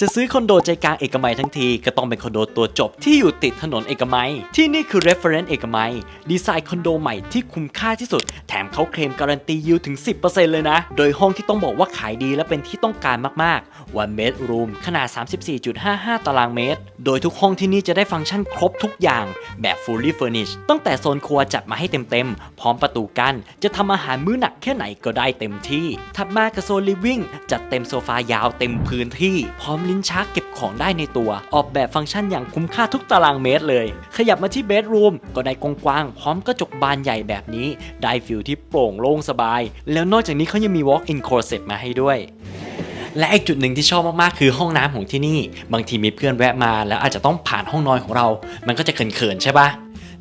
จะซื้อคอนโดใจกลางเอกมัยทั้งที ก็ต้องเป็นคอนโดตัวจบที่อยู่ติดถนนเอกมัย ที่นี่คือ reference เอกมัย ดีไซน์คอนโดใหม่ที่คุ้มค่าที่สุด แถมเขาเคลมการันตียิวถึง 10%เลยนะ โดยห้องที่ต้องบอกว่าขายดีและเป็นที่ต้องการมากๆ one bedroom ขนาด 34.55 ตารางเมตร โดยทุกห้องที่นี่จะได้ฟังก์ชันครบทุกอย่าง แบบ fully furnished ตั้งแต่โซนครัวจัดมาให้เต็มๆ พร้อมประตูกั้นจะทำอาหารมื้อหนักแค่ไหนก็ได้เต็มที่ ถัดมากับโซน living จัดเต็มโซฟายาวเต็มพื้นที่ พร้อมลิ้นชักเก็บของได้ในตัว ออกแบบฟังก์ชันอย่างคุ้มค่าทุกตารางเมตรเลย ขยับมาที่เบดรูมก็ได้กว้างๆพร้อมกระจกบานใหญ่แบบนี้ ได้ฟิลที่โปร่งโล่งสบาย แล้วนอกจากนี้เขายังมี walk-in closet มาให้ด้วยและอีกจุดหนึ่งที่ชอบมากๆ คือห้องน้ำของที่นี่ บางทีมีเพื่อนแวะมาแล้วอาจจะต้องผ่านห้องนอนของเรา มันก็จะเขินๆใช่ปะ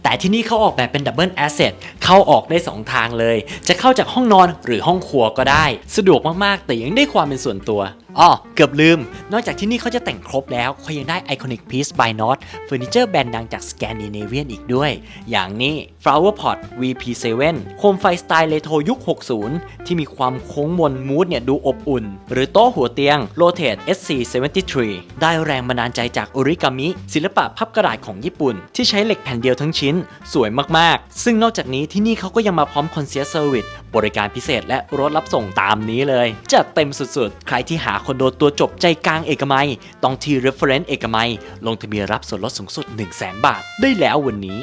แต่ที่นี่เขาออกแบบเป็นดับเบิลแอสเซทเข้าออกได้ 2 ทางเลย จะเข้าจากห้องนอนหรือห้องครัวก็ได้ สะดวกมากๆ แต่ยังได้ความเป็นส่วนตัวอ๋อเกือบลืม นอกจากที่นี่เขาจะแต่งครบแล้วเขายังได้ Iconic Piece by Not เฟอร์นิเจอร์แบรนด์ดังจากสแกนดิเนเวียนอีกด้วย อย่างนี้ Flower Pot VP7 โคมไฟสไตล์เลโทยุค 60 ที่มีความโค้งมนมูดเนี่ยดูอบอุ่น หรือโต๊ะหัวเตียง Rotate SC73 ได้แรงบันดาลใจจากอริกามิ ศิลปะพับกระดาษของญี่ปุ่น ที่ใช้เหล็กแผ่นเดียวทั้งชิ้น สวยมากๆ ซึ่งนอกจากนี้ที่นี่เขาก็ยังมาพร้อม Concierge Service บริการพิเศษและรถรับส่งตามนี้เลย จัดเต็มสุดๆ ใครที่หาคอนโดตัวจบใจกลางเอกมัย ต้องที่ Reference เอกมัย ลงทะเบียนรับส่วนลดสูงสุด 100,000บาท ได้แล้ววันนี้